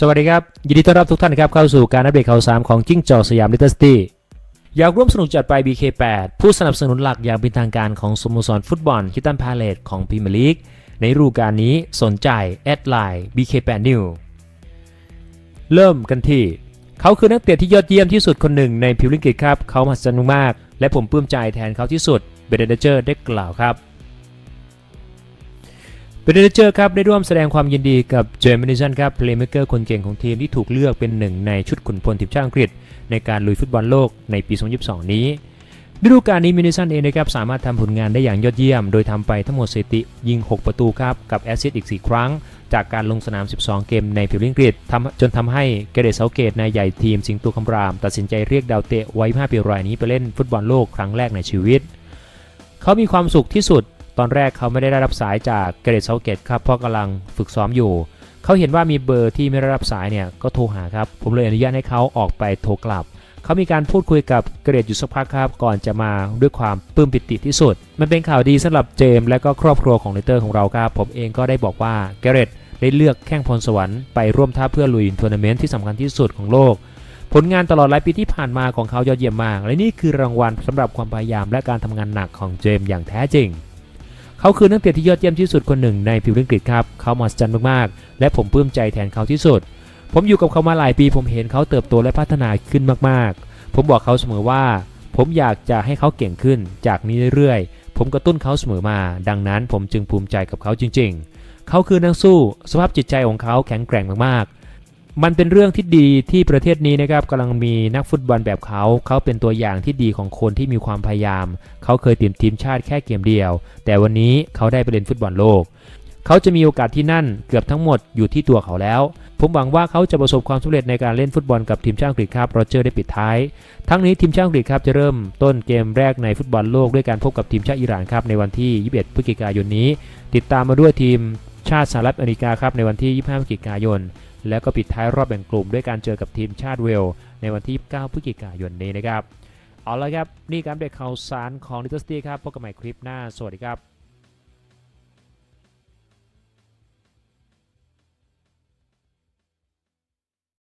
สวัสดีครับ ยินดีต้อนรับทุกท่านครับเข้าสู่การอัปเดตข่าวสารของจิ้งจอกสยามลิตเติ้ลสตี้อยากร่วมสนุกจัดไป BK8 ผู้สนับสนุนหลักอย่างเป็นทางการของสโมสรฟุตบอลคิตันพาเลตของพรีเมียร์ลีกในฤดูกาลนี้สนใจ แอดไลน์ BK8 New เริ่มกันที่ เขาคือนักเตะที่ยอดเยี่ยมที่สุดคนหนึ่งในพิวลิงกิตครับ เขามหัศจรรย์มาก และผมปลื้มใจแทนเขาที่สุดเบเดเจอร์ได้กล่าวครับ เบเดเจอร์ครับได้ร่วมแสดงความยินดีกับเจมินิสันครับเพลย์เมเกอร์คนเก่งของทีมที่ถูกเลือกเป็นหนึ่งในชุดขุนพลทีมชาติอังกฤษ ในการลุยฟุตบอลโลกในปี 2022 นี้ฤดูกาลนี้มินิสันเองนะครับสามารถทำผลงานได้อย่างยอดเยี่ยม โดยทำไปทั้งหมดสถิติยิง 6 ประตูครับกับแอสซิสต์อีก 4 ครั้ง จากการลงสนาม 12 เกมในพรีเมียร์ลีกอังกฤษจนทำให้เกเรตเซาเกตนายใหญ่ทีมสิงตัวคำราม ตัดสินใจเรียกดาวเตะไว้5ปีรายนี้ไปเล่นฟุตบอลโลกครั้งแรกในชีวิต เขามีความสุขที่สุด ตอนแรกเขาไม่ได้รับสายจากเกเรตเซาเกตครับเพราะกำลังฝึกซ้อมอยู่ เขาเห็นว่ามีเบอร์ที่ไม่ได้รับสายเนี่ยก็โทรหาครับ ผมเลยอนุญาตให้เขาออกไปโทรกลับ เขามีการพูดคุยกับเกเรตอยู่สักพักครับ ก่อนจะมาด้วยความปลื้มปิติที่สุด มันเป็นข่าวดีสำหรับเจมและก็ครอบครัวของเลเตอร์ของเราครับ ผมเองก็ได้บอกว่าเกเรตได้เลือกแข้งพรสวรรค์ไปร่วมท่าเพื่อลุยทัวร์นาเมนต์ที่สำคัญที่สุดของโลกผลงานตลอดหลายปีที่ผ่านมาของเขายอดเยี่ยมมาก และนี่คือรางวัลสำหรับความพยายามและการทำงานหนักของเจมอย่างแท้จริง เขาคือนักเตะที่ยอดเยี่ยมที่สุดคนหนึ่งในพิวลิงกฤษครับเขามหัศจรรย์มากๆ และผมปลื้มใจแทนเขาที่สุด ผมอยู่กับเขามาหลายปี ผมเห็นเขาเติบโตและพัฒนาขึ้นมากๆ ผมบอกเขาเสมอว่า ผมอยากจะให้เขาเก่งขึ้น จากนี้เรื่อยๆ ผมกระตุ้นเขาเสมอมา ดังนั้นผมจึงภูมิใจกับเขาจริง ๆ เขาคือนักสู้ สภาพจิตใจของเขาแข็งแกร่งมากๆ มันเป็นเรื่องที่ดีที่ประเทศนี้นะครับกำลังมีนักฟุตบอลแบบเขา เขาเป็นตัวอย่างที่ดีของคนที่มีความพยายาม เขาเคยติดทีมชาติแค่เกมเดียว แต่วันนี้เขาได้ไปเล่นฟุตบอลโลก เขาจะมีโอกาสที่นั่นเกือบทั้งหมดอยู่ที่ตัวเขาแล้ว ผมหวังว่าเขาจะประสบความสำเร็จในการเล่นฟุตบอลกับทีมชาติอังกฤษครับโรเจอร์ได้ปิดท้าย ทั้งนี้ทีมชาติอังกฤษครับจะเริ่มต้นเกมแรกในฟุตบอลโลกด้วยการพบกับทีมชาติอิหร่านครับในวันที่ 21 พฤศจิกายนนี้ ติดตามมาด้วยทีม ชาติสหรัฐอเมริกาครับในวันที่ 25พฤศจิกายน แล้วก็ปิดท้ายรอบแบ่งกลุ่มด้วยการเจอกับทีมชาติเวล ในวันที่9พฤศจิกายนนี้นะครับ เอาละครับ นี่การเบรกข่าวสารของ Little City ครับพบกันใหม่คลิปหน้า สวัสดีครับ